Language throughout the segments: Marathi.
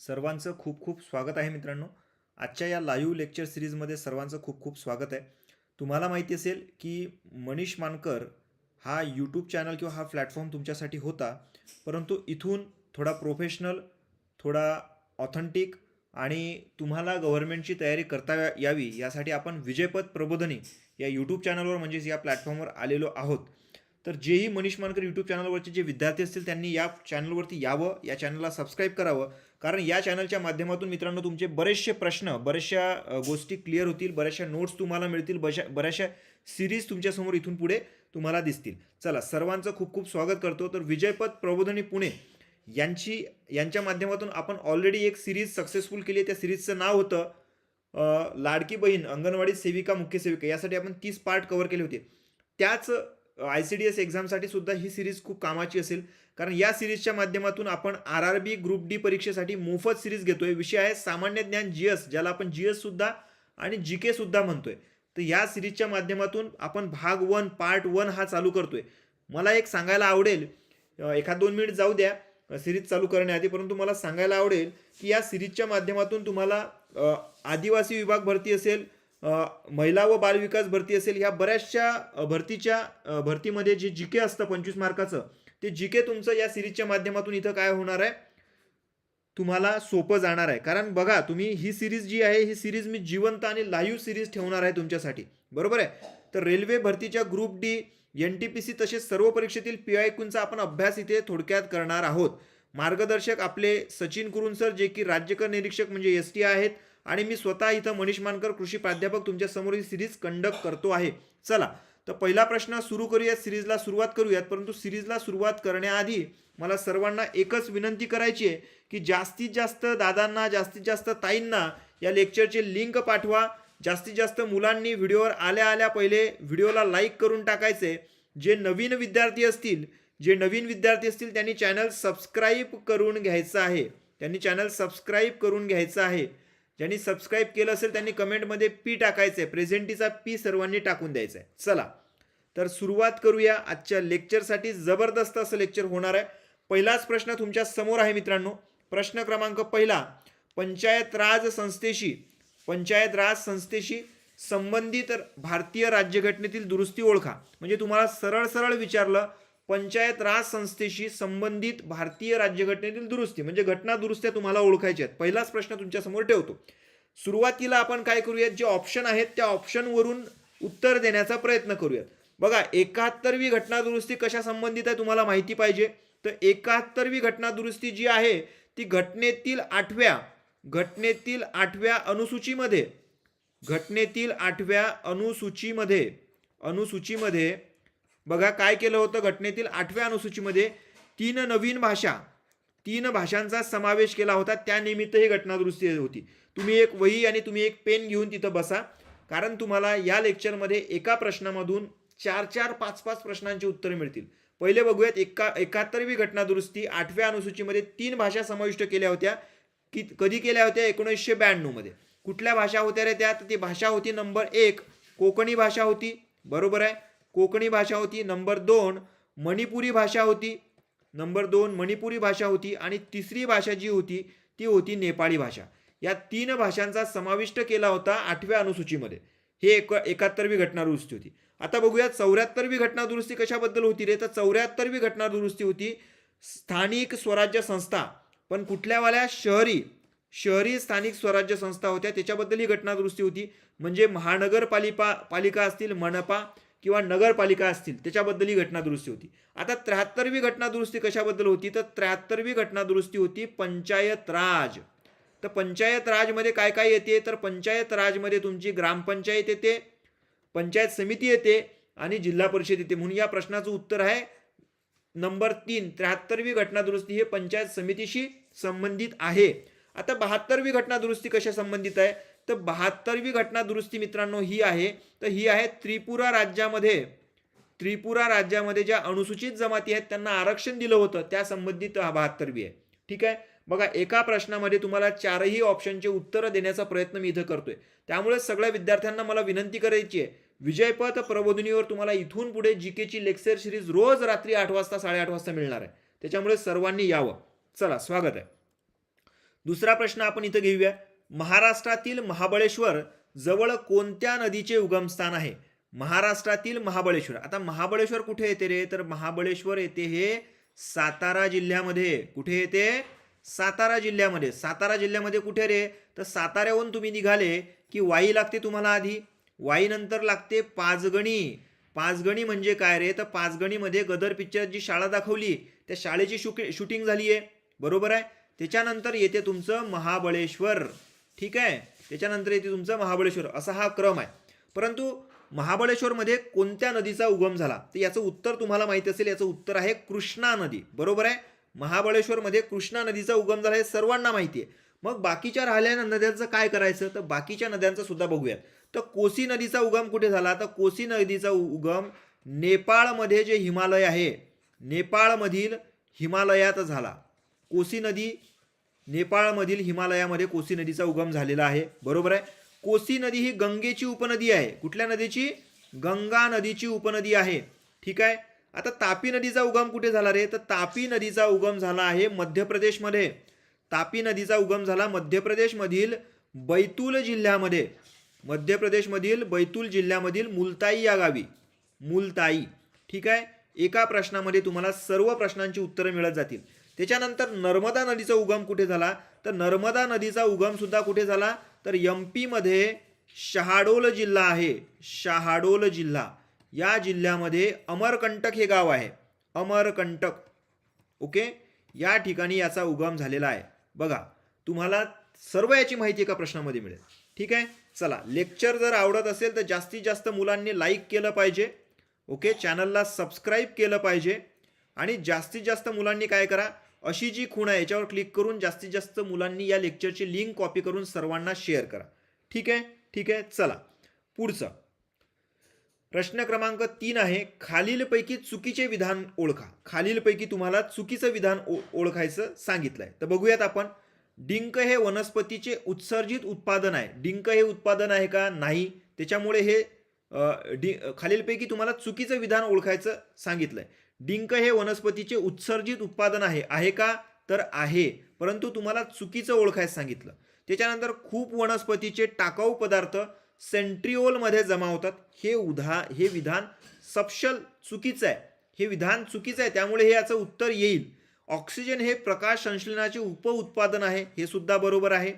सर्वांचं खूप खूप स्वागत आहे मित्रांनो. आजच्या या लाईव्ह लेक्चर सिरीजमध्ये सर्वांचं खूप खूप स्वागत आहे. तुम्हाला माहिती असेल की मनीष मानकर हा यूट्यूब चॅनल किंवा हा प्लॅटफॉर्म तुमच्यासाठी होता. परंतु इथून थोडा प्रोफेशनल थोडा ऑथेंटिक आणि तुम्हाला गव्हर्नमेंटची तयारी करता या- यावी यासाठी आपण विजयपद प्रबोधनी या यूट्यूब चॅनलवर म्हणजेच या प्लॅटफॉर्मवर आलेलो आहोत. तर जेही मनीष मानकर यूट्यूब चॅनलवरचे जे विद्यार्थी असतील त्यांनी या चॅनलवरती यावं या चॅनलला सबस्क्राईब करावं. कारण या चॅनलच्या माध्यमातून मित्रांनो तुमचे बरेचसे प्रश्न बऱ्याचशा गोष्टी क्लिअर होतील बऱ्याचशा नोट्स तुम्हाला मिळतील बऱ्याचशा बऱ्याचशा सिरीज तुमच्यासमोर इथून पुढे तुम्हाला दिसतील. चला सर्वांचं खूप खूप स्वागत करतो. तर विजयपद प्रबोधनी पुणे यांची यांच्या माध्यमातून आपण ऑलरेडी एक सिरीज सक्सेसफुल केली आहे. त्या सिरीजचं नाव होतं लाडकी बहीण अंगणवाडी सेविका मुख्य सेविका. यासाठी आपण तीस पार्ट कव्हर केले होते. त्याच आय सी डी एस एक्झामसाठी सुद्धा ही सिरीज खूप कामाची असेल. कारण या सिरीजच्या माध्यमातून आपण R R B group D परीक्षेसाठी मोफत सिरीज घेतोय. विषय आहे सामान्य ज्ञान जी एस ज्याला आपण जी एस सुद्धा आणि जी के सुद्धा म्हणतोय. तर या सिरीजच्या माध्यमातून आपण भाग वन पार्ट वन हा चालू करतोय. मला एक सांगायला आवडेल एखाद दोन मिनिट जाऊ द्या सिरीज चालू करण्याआधी परंतु मला सांगायला आवडेल की या सिरीजच्या माध्यमातून तुम्हाला आदिवासी विभाग भरती असेल महिला व बालविकास भरती असेल ह्या बऱ्याचशा भरतीच्या भरतीमध्ये जे जी के असतं पंचवीस मार्काचं ते जी के तुमचं या सिरीजच्या माध्यमातून इथं काय होणार आहे? तुम्हाला सोपं जाणार आहे. कारण बघा तुम्ही ही सिरीज जी आहे ही सिरीज मी जिवंत आणि लाईव्ह सिरीज ठेवणार आहे तुमच्यासाठी. बरोबर आहे? तर रेल्वे भरतीच्या group D N T P C तसेच सर्व परीक्षेतील पी आय क्यूंचा आपण अभ्यास इथे थोडक्यात करणार आहोत. मार्गदर्शक आपले सचिन कुरुन सर जे की राज्यकर निरीक्षक म्हणजे एस टी आहेत आणि मी स्वतः इथं मनीष मानकर कृषी प्राध्यापक तुमच्यासमोर ही सिरीज कंडक्ट करतो आहे. चला तर पहिला प्रश्न सुरू करूयात सिरीजला सुरुवात करूयात. परंतु सिरीजला सुरुवात करण्याआधी मला सर्वांना एकच विनंती करायची आहे की जास्तीत जास्त दादांना जास्तीत जास्त ताईंना या लेक्चरचे लिंक पाठवा. जास्तीत जास्त मुलांनी व्हिडिओवर आल्या आल्या पहिले व्हिडिओला लाईक करून टाकायचे. जे नवीन विद्यार्थी असतील जे नवीन विद्यार्थी असतील त्यांनी चॅनल सबस्क्राईब करून घ्यायचं आहे. त्यांनी चॅनल सबस्क्राईब करून घ्यायचं आहे. ज्यांनी सबस्क्राईब केलं असेल त्यांनी कमेंटमध्ये पी टाकायचं आहे प्रेझेंटीचा पी सर्वांनी टाकून द्यायचा आहे चला. तर सुरुवात करूया. आजच्या लेक्चरसाठी जबरदस्त असं लेक्चर होणार आहे. पहिलाच प्रश्न तुमच्यासमोर आहे मित्रांनो. प्रश्न क्रमांक पहिला. पंचायत राज संस्थेशी पंचायत राज संस्थेशी संबंधित भारतीय राज्यघटनेतील दुरुस्ती ओळखा. म्हणजे तुम्हाला सरळ सरळ विचारलं पंचायत राज संस्थेशी संबंधित भारतीय राज्यघटनेतील दुरुस्ती म्हणजे घटना दुरुस्त्या तुम्हाला ओळखायच्या आहेत. पहिलाच प्रश्न तुमच्यासमोर ठेवतो. सुरुवातीला आपण काय करूयात? जे ऑप्शन आहेत त्या ऑप्शनवरून उत्तर देण्याचा प्रयत्न करूयात. बघा एकाहत्तरवी घटना दुरुस्ती कशा संबंधित आहे तुम्हाला माहिती पाहिजे? तर एकाहत्तरवी घटना दुरुस्ती जी आहे ती घटनेतील आठव्या घटनेतील आठव्या अनुसूचीमध्ये घटनेतील आठव्या अनुसूचीमध्ये अनुसूचीमध्ये बघा काय केलं होतं घटनेतील आठव्या अनुसूचीमध्ये तीन नवीन भाषा तीन भाषांचा समावेश केला होता. त्यानिमित्त ही घटना दुरुस्ती होती. तुम्ही एक वही आणि तुम्ही एक पेन घेऊन तिथं बसा. कारण तुम्हाला या लेक्चरमध्ये एका प्रश्नामधून चार चार पाच पाच प्रश्नांची उत्तरं मिळतील. पहिले बघूयात एका एकाहत्तरवी घटना दुरुस्ती आठव्या अनुसूचीमध्ये तीन भाषा समाविष्ट केल्या होत्या. की कधी केल्या होत्या? एकोणीसशे ब्याण्णवमध्ये. कुठल्या भाषा होत्या रे त्या? तर ती भाषा होती नंबर एक. कोकणी भाषा होती. बरोबर आहे? कोकणी भाषा होती नंबर दोन मणिपुरी भाषा होती नंबर दोन मणिपुरी भाषा होती आणि तिसरी भाषा जी होती ती होती नेपाळी भाषा. या तीन भाषांचा समाविष्ट केला होता आठव्या अनुसूचीमध्ये. हे एक एकाहत्तरवी घटना दुरुस्ती होती. आता बघूया चौऱ्याहत्तरवी घटना दुरुस्ती कशाबद्दल होती रे? तर चौऱ्याहत्तरवी घटना दुरुस्ती होती स्थानिक स्वराज्य संस्था पण कुठल्यावाल्या शहरी शहरी स्थानिक स्वराज्य संस्था होत्या त्याच्याबद्दल ही घटना दुरुस्ती होती. म्हणजे महानगरपालिका पालिका असतील मनपा किंवा नगरपालिका असतील त्याच्याबद्दल ही घटना दुरुस्ती होती. आता त्र्याहत्तरवी घटना दुरुस्ती कशाबद्दल होती? तर त्र्याहत्तरवी घटना दुरुस्ती होती पंचायत राज. तर पंचायत राजमध्ये काय काय येते? तर पंचायत राजमध्ये तुमची ग्रामपंचायत येते पंचायत समिती येते आणि जिल्हा परिषद येते. म्हणून या प्रश्नाचं उत्तर आहे नंबर तीन. त्र्याहत्तरवी घटना दुरुस्ती हे पंचायत समितीशी संबंधित आहे. आता बहात्तरवी घटना दुरुस्ती कशा संबंधित आहे? तर बहात्तरवी घटना दुरुस्ती मित्रांनो ही आहे. तर ही आहे त्रिपुरा राज्यामध्ये. त्रिपुरा राज्यामध्ये ज्या अनुसूचित जमाती आहेत त्यांना आरक्षण दिलं होतं. त्या संबंधित हा बहात्तरवी आहे. ठीक आहे? बघा एका प्रश्नामध्ये तुम्हाला चारही ऑप्शनचे उत्तरं देण्याचा प्रयत्न मी इथं करतोय. त्यामुळे सगळ्या विद्यार्थ्यांना मला विनंती करायची आहे. विजयपथ प्रबोधिनीवर तुम्हाला इथून पुढे जी केची लेक्चर सिरीज रोज रात्री आठ वाजता साडेआठ वाजता मिळणार आहे. त्याच्यामुळे सर्वांनी यावं. चला स्वागत आहे. दुसरा प्रश्न आपण इथं घेऊया. महाराष्ट्रातील महाबळेश्वर जवळ कोणत्या नदीचे उगमस्थान आहे? महाराष्ट्रातील महाबळेश्वर. आता महाबळेश्वर कुठे येते रे? तर महाबळेश्वर येते हे सातारा जिल्ह्यामध्ये. कुठे येते? सातारा जिल्ह्यामध्ये. सातारा जिल्ह्यामध्ये कुठे रे? तर साताऱ्याहून तुम्ही निघाले की वाई लागते तुम्हाला आधी. वाईनंतर लागते पाचगणी. पाचगणी म्हणजे काय रे? तर पाचगणीमध्ये गदर पिक्चर जी शाळा दाखवली त्या शाळेची शुके शूटिंग झाली आहे बरोबर आहे? त्याच्यानंतर येते तुमचं महाबळेश्वर. ठीक आहे? त्याच्यानंतर येते तुमचं महाबळेश्वर. असा हा क्रम आहे. परंतु महाबळेश्वरमध्ये कोणत्या नदीचा उगम झाला? तर याचं उत्तर तुम्हाला माहिती असेल याचं उत्तर आहे कृष्णा नदी. बरोबर आहे? महाबळेश्वरमध्ये कृष्णा नदीचा उगम झाला हे सर्वांना माहिती आहे. मग बाकीच्या राहिलेल्या नद्यांचं काय करायचं? तर बाकीच्या नद्यांचं सुद्धा बघूयात तर कोसी नदीचा उगम कुठे झाला? तर कोसी नदीचा उगम नेपाळमध्ये जे हिमालय आहे नेपाळमधील हिमालयात झाला. कोसी नदी नेपाळमधील हिमालयामध्ये कोसी नदीचा उगम झालेला आहे. बरोबर आहे? कोसी नदी ही गंगेची उपनदी आहे. कुठल्या नदीची? गंगा नदीची उपनदी आहे. ठीक आहे? आता तापी नदीचा उगम कुठे झाला रे? तर तापी नदीचा उगम झाला आहे मध्य प्रदेशमध्ये तापी नदीचा उगम झाला मध्य प्रदेशमधील बैतूल जिल्ह्यामध्ये. मध्य प्रदेशमधील बैतूल जिल्ह्यामधील मुलताई या गावी. मुलताई. ठीक आहे? एका प्रश्नामध्ये तुम्हाला सर्व प्रश्नांची उत्तरं मिळत जातील. त्याच्यानंतर नर्मदा नदीचा उगम कुठे झाला? तर नर्मदा नदीचा उगम सुद्धा कुठे झाला? तर एम पीमध्ये शहाडोल जिल्हा आहे. शहाडोल जिल्हा. या जिल्ह्यामध्ये अमरकंटक हे गाव आहे. अमरकंटक. ओके? या ठिकाणी याचा उगम झालेला आहे. बघा तुम्हाला सर्व याची माहिती एका प्रश्नामध्ये मिळेल. ठीक आहे? चला लेक्चर जर आवडत असेल तर जास्तीत जास्त मुलांनी लाईक केलं पाहिजे. ओके? चॅनलला सबस्क्राईब केलं पाहिजे. आणि जास्तीत जास्त मुलांनी काय करा? अशी जी खूण आहे याच्यावर क्लिक करून जास्तीत जास्त मुलांनी या लेक्चरची लिंक कॉपी करून सर्वांना शेअर करा. ठीक आहे? ठीक आहे? चला. पुढचं. प्रश्न क्रमांक तीन आहे खालीलपैकी चुकीचे विधान ओळखा. खालीलपैकी तुम्हाला चुकीचं विधान ओ- ओळखायचं आहे तर बघूयात आपण. डिंक हे वनस्पतीचे उत्सर्जित उत्पादन आहे. डिंक हे उत्पादन आहे का? नाही. त्याच्यामुळे हे डि खालीलपैकी तुम्हाला चुकीचं विधान ओळखायचं सांगितलं आहे डिंक हे वनस्पतीचे उत्सर्जित उत्पादन आहे. आहे का? तर आहे. परंतु तुम्हाला चुकीचं ओळखायचं सांगितलं. त्याच्यानंतर खूप वनस्पतीचे टाकाऊ पदार्थ सेंट्रिओलमध्ये जमा होतात. हे उदा हे विधान सपशल चुकीचं आहे. हे विधान चुकीचं आहे. त्यामुळे हे याचं उत्तर येईल. ऑक्सिजन हे प्रकाश संश्लेषणाचे उपउत्पादन आहे. हे सुद्धा बरोबर आहे.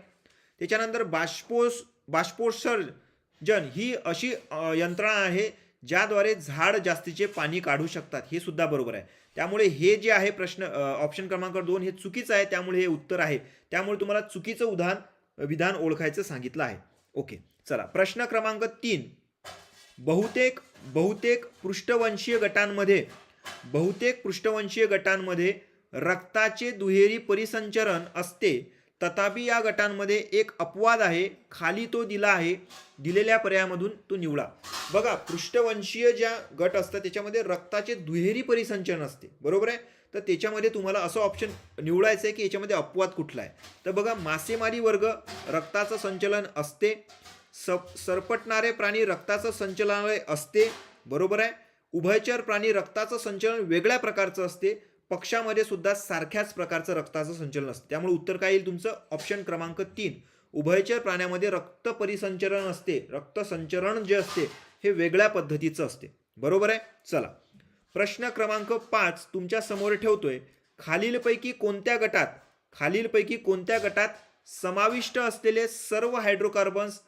त्याच्यानंतर बाष्पोस बाष्पोत्सर्जन ही अशी यंत्रणा आहे ज्याद्वारे झाड जास्तीचे पाणी काढू शकतात हे सुद्धा बरोबर आहे. त्यामुळे हे जे आहे प्रश्न ऑप्शन क्रमांक दोन हे चुकीचं आहे त्यामुळे हे उत्तर आहे. त्यामुळे तुम्हाला चुकीचं उदाहरण विधान ओळखायचं सांगितलं आहे. ओके चला. प्रश्न क्रमांक तीन. बहुतेक बहुतेक पृष्ठवंशीय गटांमध्ये बहुतेक पृष्ठवंशीय गटांमध्ये रक्ताचे दुहेरी परिसंचरण असते. तथापि या गटांमध्ये एक अपवाद आहे खाली तो दिला आहे दिलेल्या पर्यायामधून तो निवडा. बघा पृष्ठवंशीय ज्या गट असतात त्याच्यामध्ये रक्ताचे दुहेरी परिसंचन असते. बरोबर आहे? तर त्याच्यामध्ये तुम्हाला असं ऑप्शन निवडायचं आहे की याच्यामध्ये अपवाद कुठला आहे? तर बघा मासेमारी वर्ग रक्ताचं संचलन असते. सप सरपटणारे प्राणी रक्ताचं संचलनालय असते. बरोबर आहे? उभयचर प्राणी रक्ताचं संचलन वेगळ्या प्रकारचं असते. पक्षामध्ये सुद्धा सारख्याच प्रकारचं रक्ताचं संचलन असतं त्यामुळे उत्तर काय येईल तुमचं? ऑप्शन क्रमांक तीन. उभयचर प्राण्यामध्ये रक्त परिसंचरण असते. रक्त संचरण जे असते हे वेगळ्या पद्धतीचं असते. बरोबर आहे? चला. प्रश्न क्रमांक पाच तुमच्यासमोर ठेवतोय. खालीलपैकी कोणत्या गटात खालीलपैकी कोणत्या गटात समाविष्ट असलेले सर्व हायड्रोकार्बन्स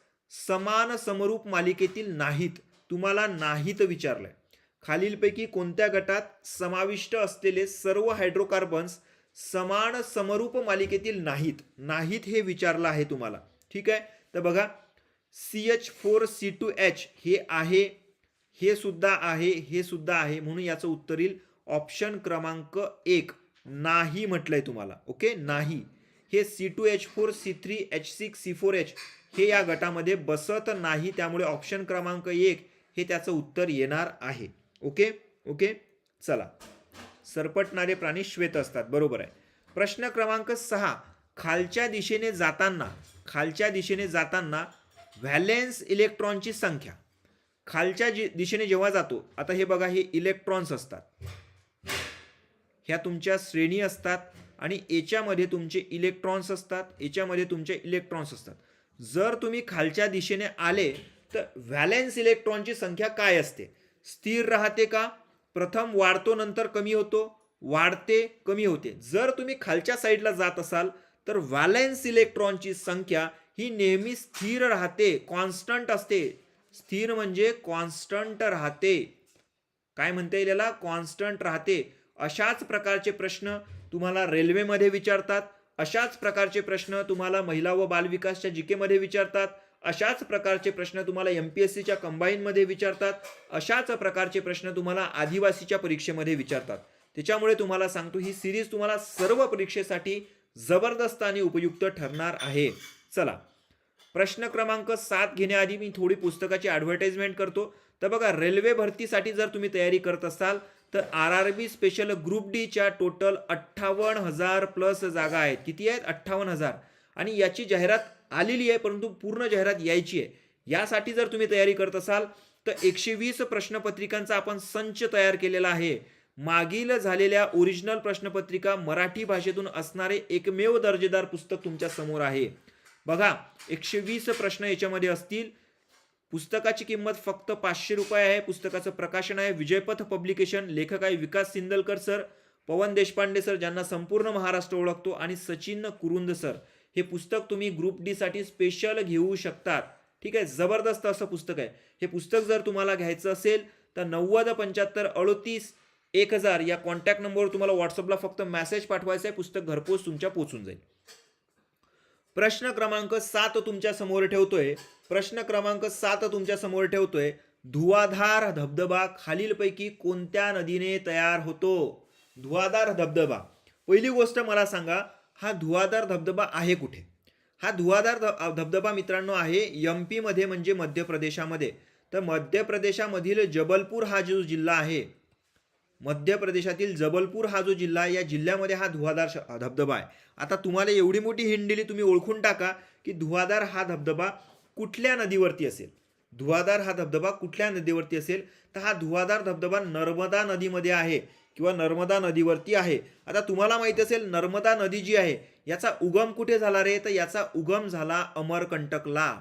समान समरूप मालिकेतील नाहीत? तुम्हाला नाहीत विचारलंय. खालीलपैकी कोणत्या गटात समाविष्ट असलेले सर्व हायड्रोकार्बन्स समान समरूप मालिकेतील नाहीत? नाहीत हे विचारलं आहे तुम्हाला. ठीक आहे? तर बघा C H four C two H हे आहे हे सुद्धा आहे हे सुद्धा आहे म्हणून याचं उत्तर येईल ऑप्शन क्रमांक एक. नाही म्हटलंय तुम्हाला. ओके? नाही. हे C two H four C three H six C four H हे या गटामध्ये बसत नाही त्यामुळे ऑप्शन क्रमांक एक हे त्याचं उत्तर येणार आहे. ओके? ओके? चला. सरपटणारे प्राणी श्वेत असतात. बरोबर आहे. प्रश्न क्रमांक सहा. खालच्या दिशेने जाताना खालच्या दिशेने जाताना व्हॅलेन्स इलेक्ट्रॉनची संख्या. खालच्या जी दिशेने जेव्हा जातो आता हे बघा हे इलेक्ट्रॉन्स असतात. ह्या तुमच्या श्रेणी असतात आणि याच्यामध्ये तुमचे इलेक्ट्रॉन्स असतात. याच्यामध्ये तुमचे इलेक्ट्रॉन्स असतात. जर तुम्ही खालच्या दिशेने आले तर व्हॅलेन्स इलेक्ट्रॉनची संख्या काय असते? स्थिर राहते का? प्रथम वाढतो नंतर कमी होतो. वाढते कमी होते. जर तुम्ही खालच्या साईडला जात असाल तर व्हॅलेन्स इलेक्ट्रॉनची संख्या ही नेहमी स्थिर राहते. कॉन्स्टंट असते. स्थिर म्हणजे कॉन्स्टंट राहते. काय म्हणता येईल याला? कॉन्स्टंट राहते. अशाच प्रकारचे प्रश्न तुम्हाला रेल्वेमध्ये विचारतात. अशाच प्रकारचे प्रश्न तुम्हाला महिला व बालविकासच्या जी विचारतात. अशाच प्रकारचे प्रश्न तुम्हाला एम पी एस सीच्या कंबाईनमध्ये विचारतात. अशाच प्रकारचे प्रश्न तुम्हाला आदिवासीच्या परीक्षेमध्ये विचारतात. त्याच्यामुळे तुम्हाला सांगतो ही सिरीज तुम्हाला सर्व परीक्षेसाठी जबरदस्त आणि उपयुक्त ठरणार आहे. चला. प्रश्न क्रमांक सात घेण्याआधी मी थोडी पुस्तकाची ॲडव्हर्टाइजमेंट करतो. तर बघा रेल्वे भरतीसाठी जर तुम्ही तयारी करत असाल तर R R B special group डीच्या टोटल अठ्ठावन्न हजार प्लस जागा आहेत. किती आहेत? अठ्ठावन्न हजार. आणि याची जाहिरात आलेली आहे परंतु पूर्ण जाहिरात यायची आहे. यासाठी जर तुम्ही तयारी करत असाल तर एकशे वीस प्रश्नपत्रिकांचा आपण संच तयार केलेला आहे. मागील झालेल्या ओरिजिनल प्रश्नपत्रिका मराठी भाषेतून असणारे एकमेव दर्जेदार पुस्तक तुमच्यासमोर आहे. बघा एकशे वीस प्रश्न याच्यामध्ये असतील. पुस्तकाची किंमत फक्त पाचशे रुपये आहे. पुस्तकाचं प्रकाशन आहे. विजयपथ पब्लिकेशन लेखक आहे विकास सिंदलकर सर पवन देशपांडे सर ज्यांना संपूर्ण महाराष्ट्र ओळखतो आणि सचिन कुरुंद सर. हे पुस्तक तुम्ही ग्रुप डी साठी स्पेशल घेऊ शकतात. ठीक आहे? जबरदस्त असं पुस्तक आहे. हे पुस्तक जर तुम्हाला घ्यायचं असेल तर नव्वद पंच्याहत्तर अडतीस एक हजार या कॉन्टॅक्ट नंबरवर तुम्हाला व्हॉट्सअपला फक्त मेसेज पाठवायचा आहे. पुस्तक घरपोच तुमच्या पोचून जाईल. प्रश्न क्रमांक सात तुमच्यासमोर ठेवतोय. प्रश्न क्रमांक सात तुमच्यासमोर ठेवतोय. धुवाधार धबधबा खालीलपैकी कोणत्या नदीने तयार होतो? धुवाधार धबधबा. पहिली गोष्ट मला सांगा हा धुवाधार धबधबा आहे कुठे? हा धुवाधार ध- धबधबा मित्रांनो आहे एम पीमध्ये म्हणजे मध्य प्रदेशामध्ये तर मध्य प्रदेशामधील जबलपूर हा जो जिल्हा आहे मध्य प्रदेशातील जबलपूर हा जो जिल्हा आहे या जिल्ह्यामध्ये हा धुवाधार श- धबधबा आहे. आता तुम्हाला एवढी मोठी हिंड दिली तुम्ही ओळखून टाका की धुवाधार हा धबधबा कुठल्या नदीवरती असेल? धुवाधार हा धबधबा कुठल्या नदीवरती असेल? तर हा धुवाधार धबधबा नर्मदा नदीमध्ये आहे. किंवा नर्मदा नदीवरती आहे. आता तुम्हाला माहिती असेल नर्मदा नदी जी आहे याचा उगम कुठे झाला रे? तर याचा उगम झाला अमरकंटकला.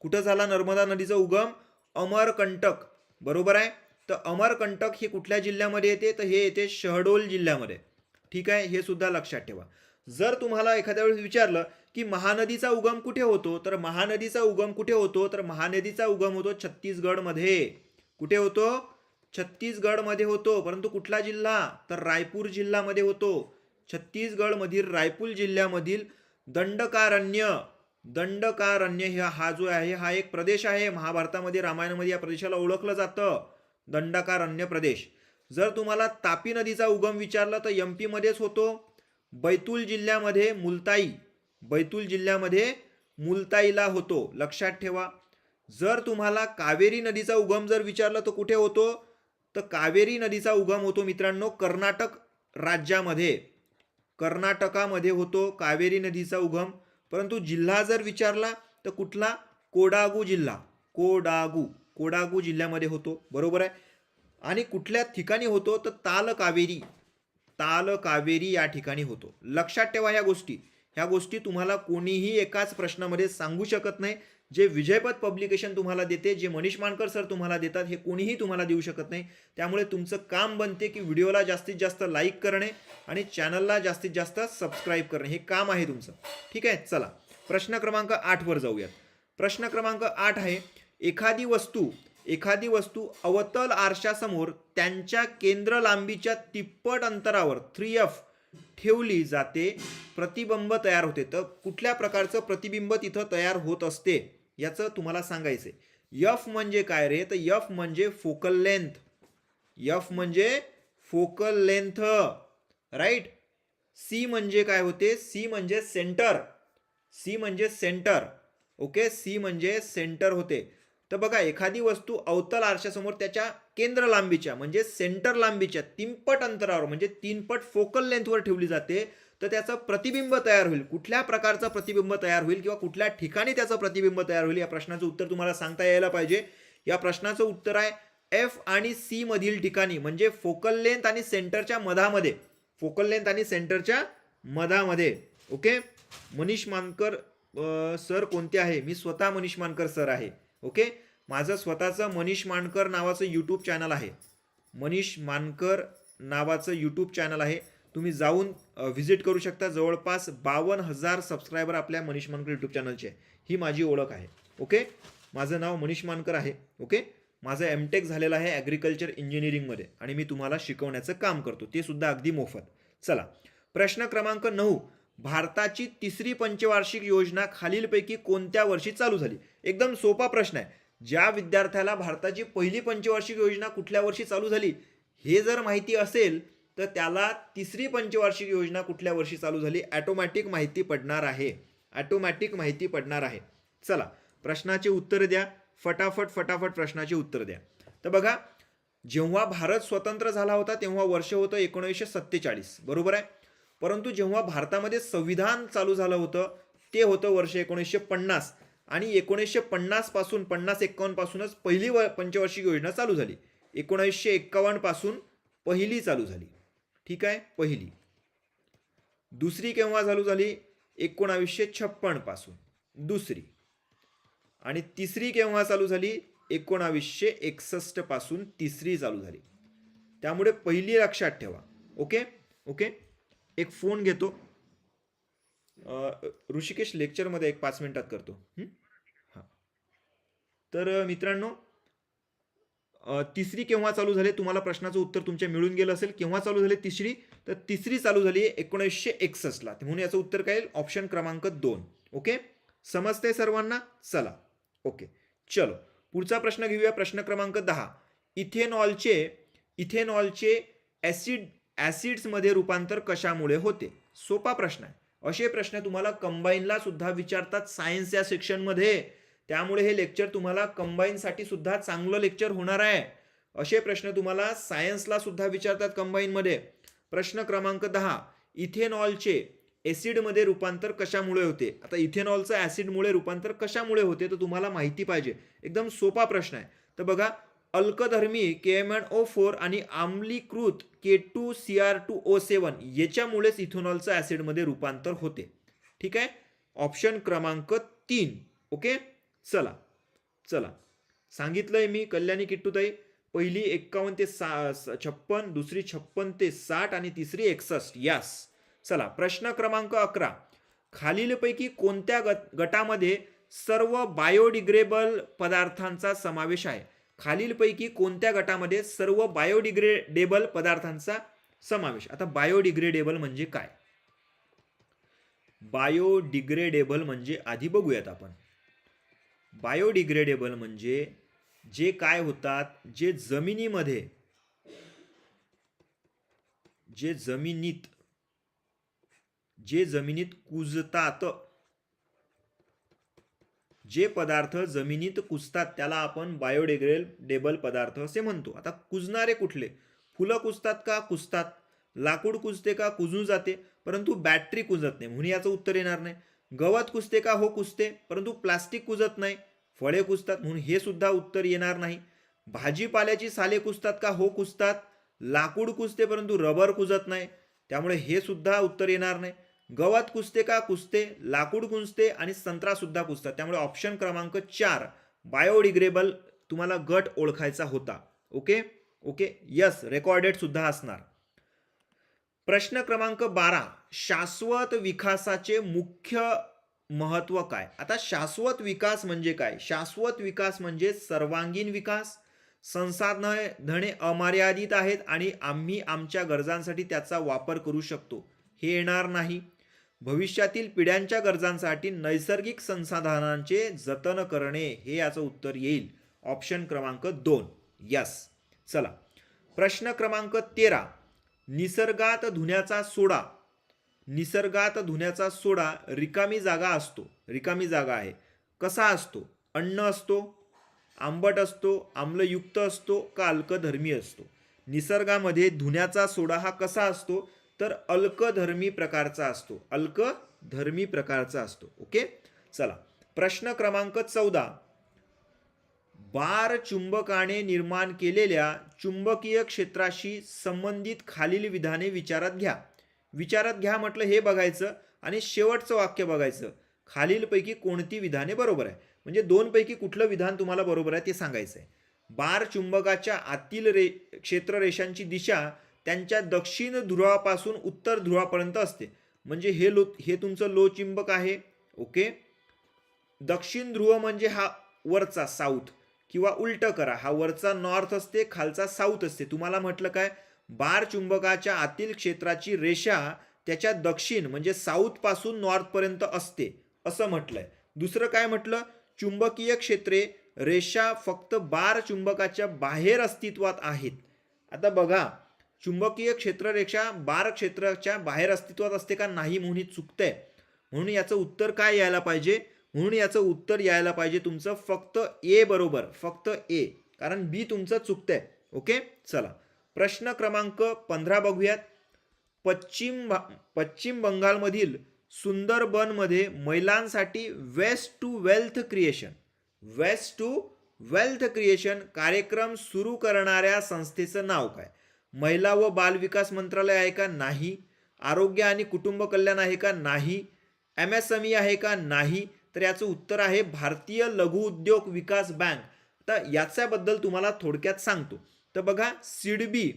कुठं झाला नर्मदा नदीचा उगम? अमरकंटक. बरोबर आहे? तर अमरकंटक हे कुठल्या जिल्ह्यामध्ये येते? तर हे येते शहडोल जिल्ह्यामध्ये. ठीक आहे? हे सुद्धा लक्षात ठेवा. जर तुम्हाला एखाद्या वेळेस विचारलं की महानदीचा उगम कुठे होतो? तर महानदीचा उगम कुठे होतो? तर महानदीचा उगम होतो छत्तीसगडमध्ये. कुठे होतो? छत्तीसगडमध्ये होतो परंतु कुठला जिल्हा? तर रायपूर जिल्ह्यामध्ये होतो. छत्तीसगडमधील रायपूर जिल्ह्यामधील दंडकारण्य दंडकारण्य हा हा जो आहे हा एक प्रदेश आहे. महाभारतामध्ये रामायणामध्ये या प्रदेशाला ओळखलं जातं. दंडकारण्य प्रदेश. जर तुम्हाला तापी नदीचा उगम विचारला तर एम पीमध्येच होतो. बैतूल जिल्ह्यामध्ये मुलताई. बैतूल जिल्ह्यामध्ये मुलताईला होतो. लक्षात ठेवा. जर तुम्हाला कावेरी नदीचा उगम जर विचारला तर कुठे होतो? तर कावेरी नदीचा उगम होतो मित्रांनो कर्नाटक राज्यामध्ये. कर्नाटकामध्ये होतो कावेरी नदीचा उगम. परंतु जिल्हा जर विचारला तर कुठला? कोडागू जिल्हा. कोडागू. कोडागू जिल्ह्यामध्ये होतो. बरोबर आहे? आणि कुठल्या ठिकाणी होतो? तर ताल कावेरी ताल कावेरी या ठिकाणी होतो. लक्षात ठेवा ह्या गोष्टी. ह्या गोष्टी तुम्हाला कोणीही एकाच प्रश्नामध्ये सांगू शकत नाही. जे विजयपद पब्लिकेशन तुम्हाला देते जे मनीष मानकर सर तुम्हाला देतात हे कोणीही तुम्हाला देऊ शकत नाही. त्यामुळे तुमचं काम बनते की व्हिडिओला जास्तीत जास्त लाईक करणे आणि चॅनलला जास्तीत जास्त सबस्क्राईब करणे. हे काम आहे तुमचं. ठीक आहे? चला. प्रश्न क्रमांक आठवर जाऊयात. प्रश्न क्रमांक आठ आहे एखादी वस्तू एखादी वस्तू अवतल आरशासमोर त्यांच्या केंद्र लांबीच्या तिप्पट अंतरावर थ्री एफ ठेवली जाते प्रतिबिंब तयार होते. तर कुठल्या प्रकारचं प्रतिबिंब तिथं तयार होत असते? याचं तुम्हाला सांगायचं आहे यफ म्हणजे काय रे? तर यफ म्हणजे फोकल लेंथ यफ म्हणजे फोकल लेंथ राईट सी म्हणजे काय होते? सी म्हणजे सेंटर सी म्हणजे सेंटर ओके सी म्हणजे सेंटर होते. तर बघा एखादी वस्तू अवतल आरशासमोर त्याच्या केंद्र लांबीच्या म्हणजे सेंटर लांबीच्या तीनपट अंतरावर म्हणजे तीनपट फोकल लेंथवर ठेवली जाते. तर त्याचं प्रतिबिंब तयार होईल. कुठल्या प्रकारचं प्रतिबिंब तयार होईल किंवा कुठल्या ठिकाणी त्याचं प्रतिबिंब तयार होईल या प्रश्नाचं उत्तर तुम्हाला सांगता यायला पाहिजे. या प्रश्नाचं उत्तर आहे एफ आणि सी मधील ठिकाणी म्हणजे फोकल लेंथ आणि सेंटरच्या मधामध्ये. फोकल लेंथ आणि सेंटरच्या मधामध्ये. ओके मनीष मानकर सर कोणते आहे? मी स्वतः मनीष मानकर सर आहे. ओके माझं स्वतःचं मनीष मानकर नावाचं यूट्यूब चॅनल आहे. मनीष मानकर नावाचं यूट्यूब चॅनल आहे. तुम्ही जाऊन व्हिजिट करू शकता जवळपास बावन्न हजार सबस्क्रायबर आपल्या मनीष मानकर यूट्यूब चॅनलचे ही माझी ओळख आहे. ओके माझं नाव मनीष मानकर आहे. ओके माझं एम टेक झालेलं आहे ॲग्रिकल्चर इंजिनिअरिंगमध्ये आणि मी तुम्हाला शिकवण्याचं काम करतो. ते सुद्धा अगदी मोफत. चला. प्रश्न क्रमांक नऊ. भारताची तिसरी पंचवार्षिक योजना खालीलपैकी कोणत्या वर्षी चालू झाली? एकदम सोपा प्रश्न आहे. ज्या विद्यार्थ्याला भारताची पहिली पंचवार्षिक योजना कुठल्या वर्षी चालू झाली? हे जर माहिती असेल तर त्याला तिसरी पंचवार्षिक योजना कुठल्या वर्षी चालू झाली? ॲटोमॅटिक माहिती पडणार आहे. ॲटोमॅटिक माहिती पडणार आहे. चला प्रश्नाचे उत्तर द्या. फटाफट फटाफट प्रश्नाचे उत्तर द्या. तर बघा जेव्हा भारत स्वतंत्र झाला होता तेव्हा वर्ष होतं एकोणीसशे सत्तेचाळीस. बरोबर आहे? परंतु जेव्हा भारतामध्ये संविधान चालू झालं होतं ते होतं वर्ष एकोणीसशे पन्नास. आणि एकोणीसशे पन्नासपासून पन्नास एक्कावन्नपासूनच पहिली व पंचवार्षिक योजना चालू झाली. एकोणीसशे एक्कावन्नपासून पहिली चालू झाली. ठीक आहे? पहिली. दुसरी केव्हा चालू झाली? एकोणावीसशे छप्पनपासून दुसरी. आणि तिसरी केव्हा चालू झाली? एकोणावीसशे एकसष्टपासून तिसरी चालू झाली. त्यामुळे पहिली लक्षात ठेवा. ओके? ओके? एक फोन घेतो. ऋषिकेश लेक्चरमध्ये एक पाच मिनिटात करतो. हां. तर मित्रांनो तिसरी केव्हा चालू झाली तुम्हाला प्रश्नाचं उत्तर तुमच्या मिळून गेलं असेल. केव्हा चालू झाली तिसरी? तर तिसरी चालू झाली आहे एकोणीसशे एकसष्टला. म्हणून याचं उत्तर काय येईल? ऑप्शन क्रमांक दोन. ओके? समजते सर्वांना? चला. ओके. चलो. पुढचा प्रश्न घेऊया. प्रश्न क्रमांक दहा. इथेनॉलचे इथेनॉलचे ॲसिड ॲसिड्समध्ये रूपांतर कशामुळे होते? सोपा प्रश्न आहे. असे प्रश्न तुम्हाला कंबाईनला सुद्धा विचारतात सायन्स या सेक्शनमध्ये त्यामुळे हे लेक्चर तुम्हाला कंबाईनसाठी सुद्धा चांगलं लेक्चर होणार आहे. असे प्रश्न तुम्हाला सायन्सला सुद्धा विचारतात कंबाईनमध्ये प्रश्न क्रमांक दहा इथेनॉलचे ॲसिडमध्ये रूपांतर कशामुळे होते? आता इथेनॉलचं ॲसिडमुळे रूपांतर कशामुळे होते? तर तुम्हाला माहिती पाहिजे. एकदम सोपा प्रश्न आहे. तर बघा अल्कधर्मी K M N O four आणि आम्लीकृत K two C R two O seven याच्यामुळेच इथेनॉलचं ॲसिडमध्ये रूपांतर होते. ठीक आहे? ऑप्शन क्रमांक तीन. ओके चला चला. सांगितलंय मी कल्याणी किट्टूताई पहिली एक्कावन्न ते सा छप्पन दुसरी छप्पन ते साठ आणि तिसरी एकसष्ट. यास. चला प्रश्न क्रमांक अकरा. खालीलपैकी कोणत्या गट गटामध्ये सर्व बायोडिग्रेबल पदार्थांचा समावेश आहे? खालीलपैकी कोणत्या गटामध्ये सर्व बायोडिग्रेडेबल पदार्थांचा समावेश? आता बायोडिग्रेडेबल म्हणजे काय? बायोडिग्रेडेबल म्हणजे आधी बघूयात आपण. बायोडिग्रेडेबल म्हणजे जे काय होतात जे जमिनीमध्ये जे जमिनीत जे जमिनीत कुजतात. जे पदार्थ जमिनीत कुजतात त्याला आपण बायोडिग्रेडेबल पदार्थ असे म्हणतो. आता कुजणारे कुठले? फुलं कुजतात का? कुजतात. लाकूड कुजते का? कुजून जाते. परंतु बॅटरी कुजत नाही. म्हणून याचं उत्तर येणार नाही. गवत कुजते का? हो कुजते. परंतु प्लास्टिक कुजत नाही. फळे कुजतात म्हणून हे सुद्धा उत्तर येणार नाही. भाजीपाल्याची साले कुजतात का? हो कुजतात. लाकूड कुजते परंतु रबर कुजत नाही. त्यामुळे हे सुद्धा उत्तर येणार नाही. गवत कुजते का? कुजते. लाकूड कुजते आणि संत्रा सुद्धा कुजतात. त्यामुळे ऑप्शन क्रमांक चार बायोडिग्रेबल तुम्हाला गट ओळखायचा होता. ओके? ओके? यस रेकॉर्डेड सुद्धा असणार. प्रश्न क्रमांक बारा शाश्वत विकासाचे मुख्य महत्त्व काय? आता शाश्वत विकास म्हणजे काय? शाश्वत विकास म्हणजे सर्वांगीण विकास संसाधने अमर्यादित आहेत आणि आम्ही आमच्या गरजांसाठी त्याचा वापर करू शकतो. हे येणार नाही. भविष्यातील पिढ्यांच्या गरजांसाठी नैसर्गिक संसाधनांचे जतन करणे हे याचं उत्तर येईल. ऑप्शन क्रमांक दोन. यस. चला. प्रश्न क्रमांक तेरा. निसर्गात धुण्याचा सोडा. निसर्गात धुण्याचा सोडा रिकामी जागा असतो. रिकामी जागा आहे. कसा असतो? अन्न असतो आंबट असतो आम्लयुक्त असतो का अल्कधर्मी असतो? निसर्गामध्ये धुण्याचा सोडा हा कसा असतो? तर अल्कधर्मी प्रकारचा असतो. अल्कधर्मी प्रकारचा असतो. ओके? चला. प्रश्न क्रमांक चौदा. बार चुंबकाने निर्माण केलेल्या चुंबकीय क्षेत्राशी संबंधित खालील विधाने विचारात घ्या. विचारात घ्या म्हटलं हे बघायचं आणि शेवटचं वाक्य बघायचं. खालीलपैकी कोणती विधाने बरोबर आहे? म्हणजे दोनपैकी कुठलं विधान तुम्हाला बरोबर आहे ते सांगायचं आहे बार चुंबकाच्या आतील रे क्षेत्ररेषांची दिशा त्यांच्या दक्षिण ध्रुवापासून उत्तर ध्रुवापर्यंत असते. म्हणजे हे लो हे तुमचं लो चुंबक आहे. ओके? दक्षिण ध्रुव म्हणजे हा वरचा साऊथ. किंवा उलट करा. हा वरचा नॉर्थ असते खालचा साऊथ असते. तुम्हाला म्हटलं काय? बार चुंबकाच्या आतील क्षेत्राची रेषा त्याच्या दक्षिण म्हणजे साऊथपासून नॉर्थपर्यंत असते. असं म्हटलंय. दुसरं काय म्हटलं? चुंबकीय क्षेत्रे रेषा फक्त बार चुंबकाच्या बाहेर अस्तित्वात आहेत. आता बघा चुंबकीय क्षेत्ररेषा बार क्षेत्राच्या बाहेर अस्तित्वात असते का नाही म्हणून चुकतंय. म्हणून याचं उत्तर काय यायला पाहिजे? म्हणून याचं उत्तर यायला पाहिजे तुमचं फक्त ए बरोबर फक्त ए कारण बी तुमचं चुकतंय. ओके चला. प्रश्न क्रमांक पंधरा बघूयात. पश्चिम भा- पश्चिम बंगालमधील सुंदरबनमध्ये महिलांसाठी waste to wealth creation waste to wealth creation कार्यक्रम सुरू करणाऱ्या संस्थेचं नाव काय? महिला व बाल विकास मंत्रालय आहे का? नाही. आरोग्य आणि कुटुंब कल्याण आहे का? नाही. एम एस एम ई आहे का? नाही. तर याचं उत्तर आहे भारतीय लघु उद्योग विकास बँक. तर याच्याबद्दल तुम्हाला थोडक्यात सांगतो. तर बघा सिडबी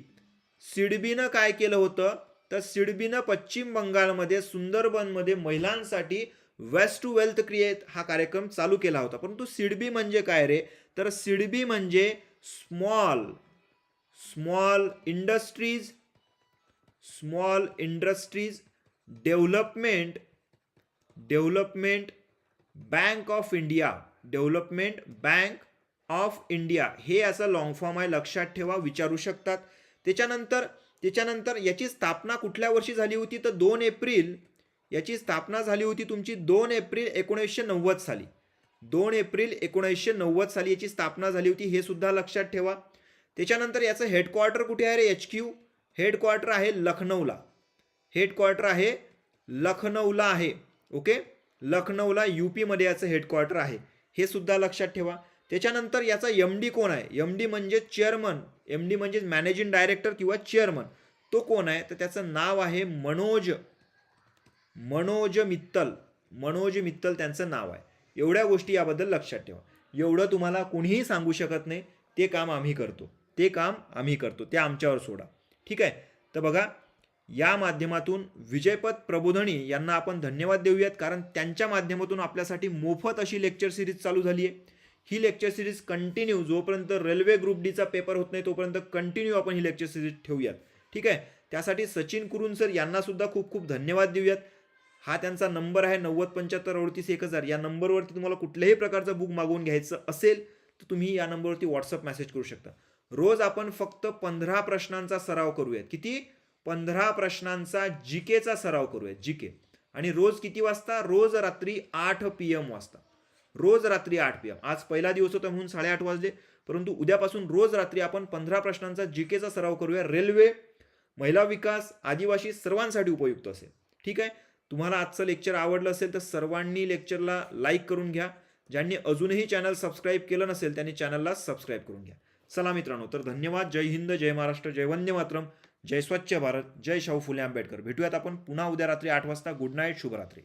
सिडबीनं काय केलं होतं? तर सिडबीनं पश्चिम बंगालमध्ये सुंदरबनमध्ये महिलांसाठी वेस्ट टू वेल्थ क्रिएट हा कार्यक्रम चालू केला होता. परंतु सिडबी म्हणजे काय रे? तर सिडबी म्हणजे small small industries small industries development development bank of India development bank of India हे असं लॉंग फॉर्म आहे लक्षात ठेवा विचारू शकतात. त्याच्यानंतर त्याच्यानंतर याची स्थापना कुठल्या वर्षी झाली होती? तर दोन एप्रिल याची स्थापना झाली होती तुमची दोन एप्रिल एकोणीसशे नव्वद साली. दोन एप्रिल एकोणीसशे नव्वद साली याची स्थापना झाली होती हे सुद्धा लक्षात ठेवा. त्याच्यानंतर याचं हेडक्वार्टर कुठे आहे रे? एच क्यू हेडक्वार्टर आहे लखनौला. हेडक्वार्टर आहे लखनौला आहे. ओके लखनौला यूपीमध्ये याचं हेडक्वार्टर आहे. हे सुद्धा लक्षात ठेवा. त्याच्यानंतर याचा एम डी कोण आहे? एम डी म्हणजे चेअरमन एम डी म्हणजे मॅनेजिंग डायरेक्टर किंवा चेअरमन तो कोण आहे? तर त्याचं नाव आहे मनोज. मनोज मित्तल. मनोज मित्तल त्यांचं नाव आहे. एवढ्या गोष्टी याबद्दल लक्षात ठेवा. एवढं तुम्हाला कुणीही सांगू शकत नाही. ते काम आम्ही करतो. ते काम आम्ही करतो. ते आमच्यावर सोडा. ठीक आहे? तर बघा या माध्यमातून विजयपथ प्रबोधनी यांना आपण धन्यवाद देऊयात कारण त्यांच्या माध्यमातून आपल्यासाठी मोफत अशी लेक्चर सिरीज चालू झाली आहे. ही लेक्चर सिरीज कंटिन्यू जोपर्यंत रेल्वे ग्रुप डीचा पेपर होत नाही तोपर्यंत कंटिन्यू आपण ही लेक्चर सिरीज ठेवूयात. ठीक आहे? त्यासाठी सचिन कुरुन सर यांनासुद्धा खूप खूप धन्यवाद देऊयात. हा त्यांचा नंबर आहे नव्वद पंच्याहत्तर अडतीस एक हजार. या नंबरवरती तुम्हाला कुठल्याही प्रकारचं बुक मागवून घ्यायचं असेल तर तुम्ही या नंबरवरती व्हॉट्सअप मेसेज करू शकता. रोज आपण फक्त पंधरा प्रश्नांचा सराव करूयात. किती? पंधरा प्रश्नांचा जी केचा सराव करूयात जी के आणि रोज किती वाजता? रोज रात्री आठ पी एम वाजता. रोज रात्री आठ पी एम आज पहिला दिवस होता म्हणून साडेआठ वाजले. परंतु उद्यापासून रोज रात्री आपण पंधरा प्रश्नांचा जी केचा सराव करूया. रेल्वे महिला विकास आदिवासी सर्वांसाठी उपयुक्त असेल. ठीक आहे? तुम्हाला आजचं लेक्चर आवडलं असेल तर सर्वांनी लेक्चरला लाईक करून घ्या. ज्यांनी अजूनही चॅनल सबस्क्राईब केलं नसेल त्यांनी चॅनलला सबस्क्राईब करून घ्या. चला मित्रांनो तर धन्यवाद. जय हिंद जय महाराष्ट्र जय वंदे मातरम. जय स्वच्छ भारत जय शाहू फुले आंबेडकर. भेटूयात आपण पुन्हा उद्या रात्री आठ वाजता. गुड नाईट शुभरात्री.